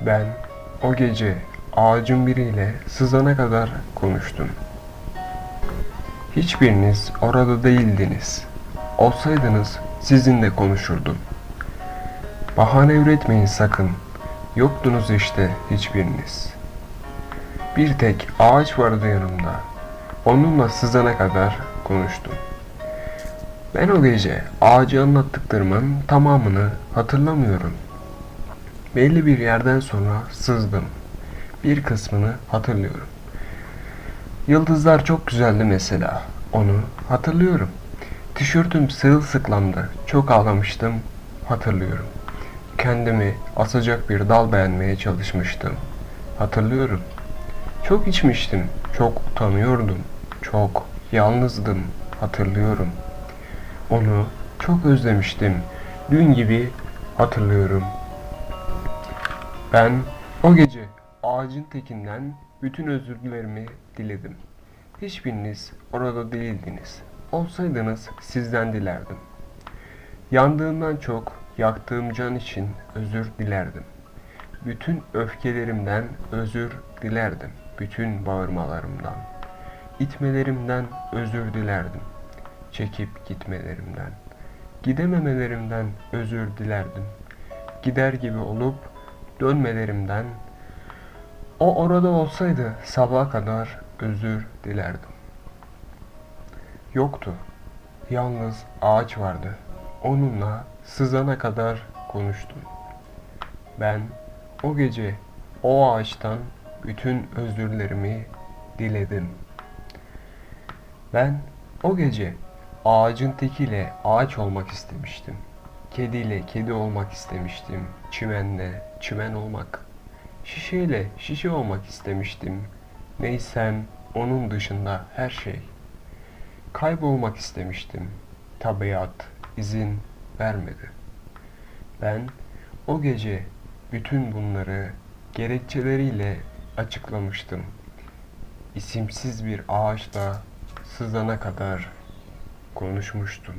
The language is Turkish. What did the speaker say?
Ben o gece ağacın biriyle sızana kadar konuştum. Hiçbiriniz orada değildiniz. Olsaydınız sizinle konuşurdum. Bahane üretmeyin sakın. Yoktunuz işte hiçbiriniz. Bir tek ağaç vardı yanımda. Onunla sızana kadar konuştum. Ben o gece ağacı anlattıklarımın tamamını hatırlamıyorum. Belli bir yerden sonra sızdım. Bir kısmını hatırlıyorum. Yıldızlar çok güzeldi mesela. Onu hatırlıyorum. Tişörtüm sırılsıklamdı. Çok ağlamıştım. Hatırlıyorum. Kendimi asacak bir dal beğenmeye çalışmıştım. Hatırlıyorum. Çok içmiştim. Çok utanıyordum. Çok yalnızdım. Hatırlıyorum. Onu çok özlemiştim. Dün gibi hatırlıyorum. Ben o gece ağacın tekinden bütün özürlerimi diledim. Hiçbiriniz orada değildiniz. Olsaydınız sizden dilerdim. Yandığından çok yaktığım can için özür dilerdim. Bütün öfkelerimden özür dilerdim. Bütün bağırmalarımdan, itmelerimden özür dilerdim. Çekip gitmelerimden, gidememelerimden özür dilerdim. Gider gibi olup dönmelerimden o orada olsaydı sabaha kadar özür dilerdim. Yoktu. Yalnız ağaç vardı. Onunla sızana kadar konuştum. Ben o gece o ağaçtan bütün özürlerimi diledim. Ben o gece ağacın tekiyle ağaç olmak istemiştim. Kediyle kedi olmak istemiştim. Çimenle çimen olmak. Şişeyle şişe olmak istemiştim. Neysem onun dışında her şey. Kaybolmak istemiştim. Tabiat izin vermedi. Ben o gece bütün bunları gerekçeleriyle açıklamıştım. İsimsiz bir ağaçla sızana kadar konuşmuştum.